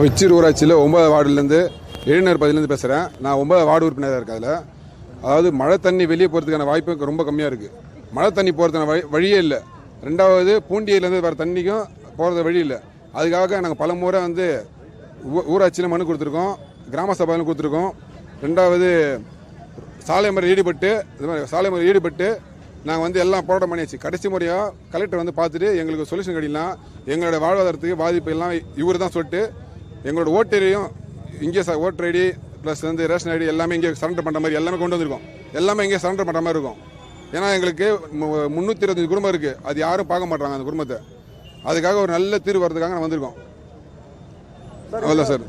அவிச்சூர் ஊராட்சியில் ஒன்பது வார்டுலேருந்து எழுநூறு பதிலேருந்து பேசுகிறேன் நான் ஒன்பது வார்டு உறுப்பினராக இருக்கேன் அதில். அதாவது மழை தண்ணி வெளியே போகிறதுக்கான வாய்ப்பு ரொம்ப கம்மியாக இருக்குது மழை தண்ணி போகிறதுக்கான வழி வழியே இல்லை. ரெண்டாவது பூண்டியிலேருந்து வர தண்ணிக்கும் போகிறது வழி இல்லை. அதுக்காக நாங்கள் பல முறை வந்து ஊராட்சியில் மனு கொடுத்துருக்கோம். கிராம சபையிலும் கொடுத்துருக்கோம். ரெண்டாவது சாலை முறை ஈடுபட்டு இது மாதிரி சாலை முறை ஈடுபட்டு நாங்கள் வந்து எல்லாம் போராட்டம் பண்ணியாச்சு. கடைசி முறையாக கலெக்டர் வந்து பார்த்துட்டு எங்களுக்கு சொல்யூஷன் கிடைக்கலாம். எங்களோட வாழ்வாதாரத்துக்கு பாதிப்பு எல்லாம் இவர் தான் சொல்லிட்டு எங்களோட ஓட்டரையும் இங்கே ஓட்டர் ஐடி ப்ளஸ் வந்து ரேஷன் ஐடி எல்லாமே இங்கே சரண்டர் பண்ணுற மாதிரி எல்லாமே கொண்டு வந்திருக்கோம். எல்லாமே இங்கே சரண்டர் பண்ணுற மாதிரி இருக்கும். ஏன்னா எங்களுக்கு முந்நூற்றி இருபத்தஞ்சு குடும்பம் இருக்குது அது யாரும் பார்க்க மாட்டாங்க அந்த குடும்பத்தை. அதுக்காக ஒரு நல்ல தீர்வு வரதுக்காக நான் வந்திருக்கோம். அவ்வளோ சார்.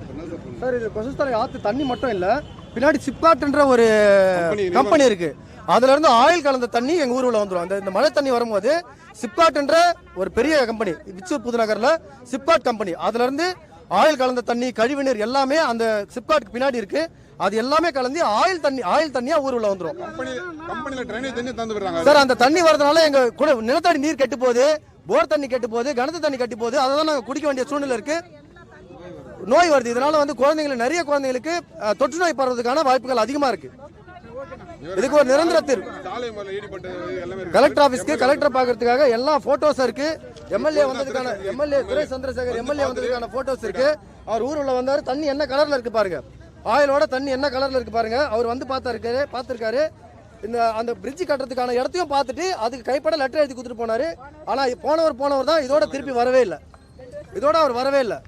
சார் இது கொசஸ்தலை ஆத்து தண்ணி மட்டும் இல்ல பின்னாடி சிப்காட்ன்ற ஒரு. கம்பெனி இருக்கு. அதுல இருந்து ஆயில் கலந்த தண்ணி எங்க ஊருக்குள்ள வந்துரும். அந்த இந்த மழை தண்ணி வரும்போது சிப்காட்ன்ற ஒரு பெரிய கம்பெனி விச்சூர் புதுநகர்ல சிப்காட் கம்பெனி அதுல இருந்து ஆயில் கலந்த தண்ணி கழிவுநீர் எல்லாமே அந்த சிப்காட்க்கு பின்னாடி இருக்கு. அது எல்லாமே கலந்து ஆயில் தண்ணி ஆயில் தண்ணியா ஊருக்குள்ள தந்து விடுறாங்க. சார் அந்த தண்ணி வரதுனால எங்க கூட நிலத்தடி நீர் கெட்டு போகுது போர் தண்ணி கெட்டு போகுது கனத்த தண்ணி கெட்டு போகுது. அதை தான் நாங்கள் குடிக்க வேண்டிய சூழ்நிலை இருக்கு. நோய் வருது. இதனால வந்து குழந்தைங்களுக்கு நிறைய குழந்தைங்களுக்கு தொற்று நோய் பரவதுக்கான வாய்ப்புகள் அதிகமா இருக்கு. இதுக்கு ஒரு நிரந்தர தீர்வு. கலெக்டர் ஆபீஸ்க்கு கலெக்டர் பாக்குறதுக்காக எல்லா போட்டோஸ் இருக்கு. எம்எல்ஏ வந்ததுக்கான எம்எல்ஏ துரை சந்திரசேகர் எம்எல்ஏ வந்ததுக்கான போட்டோஸ் இருக்கு. அவர் ஊருள்ள வந்தாரு. தண்ணி என்ன கலர்ல இருக்கு பாருங்க. ஆயிலோட தண்ணி என்ன கலர்ல இருக்கு பாருங்க. அவர் வந்து பார்த்தாருக்காரு பார்த்திருக்காரு. இந்த அந்த பிரிட்ஜ் கட்டுறதுக்கான இடத்தையும் பார்த்துட்டு அதுக்கு கைப்பட லெட்டர் எழுதி கொடுத்துட்டு போனாரு. ஆனா போனவர் போனவர் தான் இதோட திருப்பி வரவே இல்லை. இதோட அவர் வரவே இல்லை.